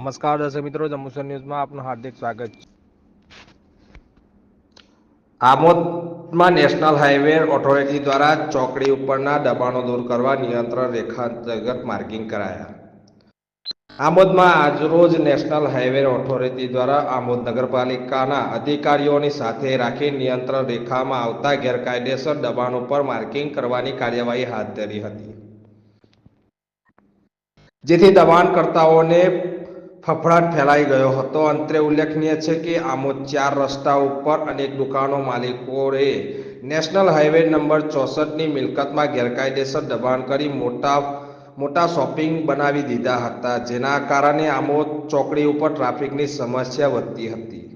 નમસ્કાર દર્શક મિત્રો, જમ્મુસર ન્યૂઝમાં આપનું હાર્દિક સ્વાગત છે. આમોદમાં નેશનલ હાઈવે ઓથોરિટી દ્વારા ચોકડી ઉપરના દબાણો દૂર કરવા નિયંત્રણ રેખા અંતર્ગત માર્કિંગ કરાયા. આમોદમાં આજરોજ નેશનલ હાઈવે ઓથોરિટી દ્વારા આમોદ નગરપાલિકાના અધિકારીઓની સાથે રાખી નિયંત્રણ રેખામાં આવતા ગેરકાયદેસર દબાણ ઉપર માર્કિંગ કરવાની કાર્યવાહી હાથ ધરી હતી. જેથી દબાણકર્તાઓને ફફડાટ ફેલાઈ ગયો હતો. અંતરે ઉલ્લેખનીય છે કે આમોદ ચાર રસ્તા ઉપર અનેક દુકાનો માલિકોએ નેશનલ હાઈવે નંબર ચોસઠની મિલકતમાં ગેરકાયદેસર દબાણ કરી મોટા મોટા શોપિંગ બનાવી દીધા હતા, જેના કારણે આમોદ ચોકડી ઉપર ટ્રાફિકની સમસ્યા વધતી હતી.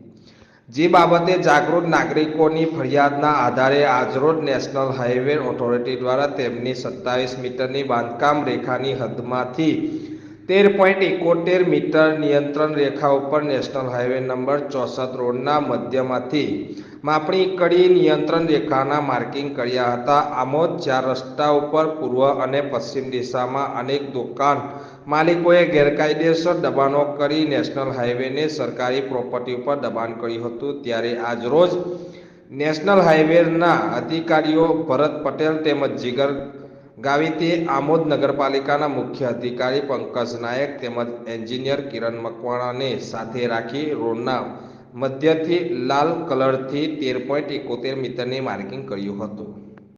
જે બાબતે જાગૃત નાગરિકોની ફરિયાદના આધારે આજરોજ નેશનલ હાઈવે ઓથોરિટી દ્વારા તેમની સત્તાવીસ મીટરની બાંધકામ રેખાની હદમાંથી તેર પોઈન્ટ એકોતેર મીટર નિયંત્રણ રેખા ઉપર નેશનલ હાઈવે નંબર ચોસઠ રોડના મધ્યમાંથી માપણી કરી નિયંત્રણ રેખાના માર્કિંગ કર્યા હતા. આમોદ ચાર રસ્તા ઉપર પૂર્વ અને પશ્ચિમ દિશામાં અનેક દુકાન માલિકોએ ગેરકાયદેસર દબાણો કરી નેશનલ હાઈવેને સરકારી પ્રોપર્ટી ઉપર દબાણ કર્યું હતું. ત્યારે આજરોજ નેશનલ હાઈવેના અધિકારીઓ ભરત પટેલ તેમજ જીગર ગાવિતે આમોદ નગરપાલિકાના મુખ્ય અધિકારી પંકજ નાયક તેમજ એન્જિનિયર કિરણ મકવાણાને સાથે રાખી રોડના મધ્યથી લાલ કલરથી તેર પોઈન્ટ એકોતેર મીટરની માર્કિંગ કર્યું હતું.